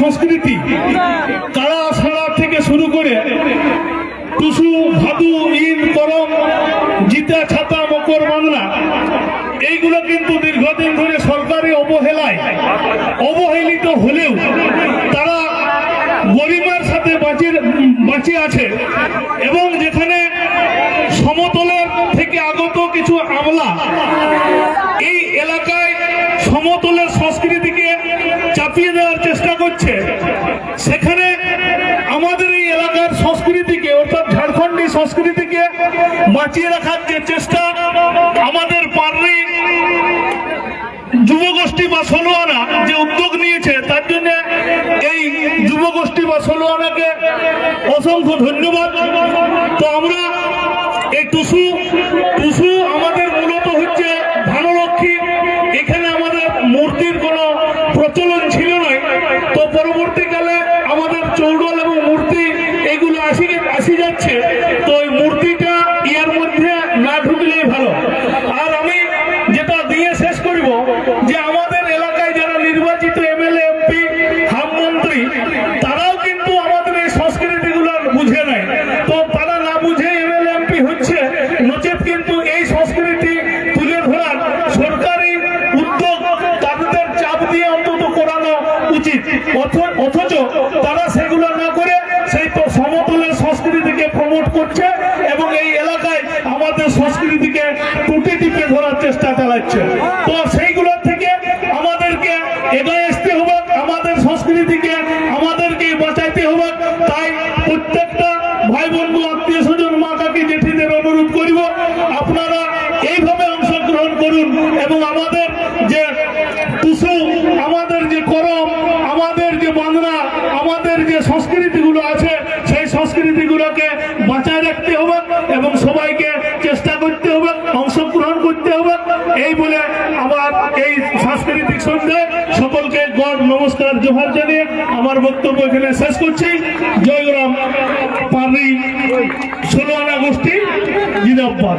সংস্কৃতি। কাড়া সাড়া থেকে শুরু করে টুসু, ভাদু, ইন, করম, জিতা, ছাতা, মকর বাংলা এইগুলো কিন্তু দীর্ঘদিন ধরে সরকারি অবহেলায় অবহেলিত হলেও তারা গরিমার সাথে বাঁচিয়ে বাঁচিয়ে আছে এবং যেখানে সমতলের থেকে আগত কিছু আমলা, এই এলাকায় সমতলের সংস্কৃতিকে চাপিয়ে দেওয়ার চেষ্টা করছে সেখানে আমাদের এই এলাকার সংস্কৃতিকে, অর্থাৎ ঝাড়খণ্ডী সংস্কৃতিকে বাঁচিয়ে রাখার যে চেষ্টা আমাদের পার্রি যুবগোষ্ঠী বা ষোলোয়ানা যে উদ্যোগ নিয়েছে, তার জন্য এই যুবগোষ্ঠী বা ষোলোয়ানাকে অসংখ্য ধন্যবাদ। তো আমরা এই টুসু টুসু আমাদের মূলত হচ্ছে ভানুলক্ষ্মী এখানে আমাদের মূর্তির কোনো প্রচলন ছিল না তো পরবর্তীকালে আমাদের চৌডল এবং মূর্তি এগুলো আসি আসি যাচ্ছে, তো ওই মূর্তিটা ইয়ার মধ্যে না ঢুকলেই ভালো। আর আমি যেটা দিয়ে শেষ করব, যে আমাদের এলাকায় যারা নির্বাচিত এমএলএ, এমপি, হাম মন্ত্রী, তারাও কিন্তু আমাদের এই সংস্কৃতিগুলো বুঝে নেয় তো তারা না বুঝে এমএলএ, এমপি হচ্ছে নচেত কিন্তু এই সংস্কৃতি তুলে ধরার সরকারি উদ্যোগ তাদের চাপ দিয়ে অন্তত করানো উচিত। অথ- অথচ তারা সেগুলো না করে সেই তো সমতলের সংস্কৃতিকে প্রমোট করছে এবং এই এলাকায় আমাদের সংস্কৃতিকে টুটি টিপে ধরার চেষ্টা চালাচ্ছে। তো সেইগুলো থেকে আমাদেরকে এগিয়ে আসতে হবে, আমাদের সংস্কৃতিকে আমাদেরকে বাঁচাইতে হবে। তাই প্রত্যেকটা ভাই বন্ধু আত্মীয় স্বজন, মা কাকি, জেঠিদের অনুরোধ করিব, আপনারা এইভাবে অংশগ্রহণ করুন এবং আমাদের যে টুসু, আমাদের যে করম, আমাদের যে বাংলা, আমাদের যে সংস্কৃতিগুলো আছে সেই সংস্কৃতিগুলোকে বাঁচায় রাখতে হবে এবং সবাইকে চেষ্টা করতে হবে, অংশগ্রহণ করতে হবে। এই বলে আমার এই সাংস্কৃতিক সন্ধ্যায় সকলকে গড নমস্কার, জোহার জানিয়ে আমার বক্তব্য এখানে শেষ করছি। জয়গ্রাম পারি ষোলো আনা গোষ্ঠী জিন্দাবাদ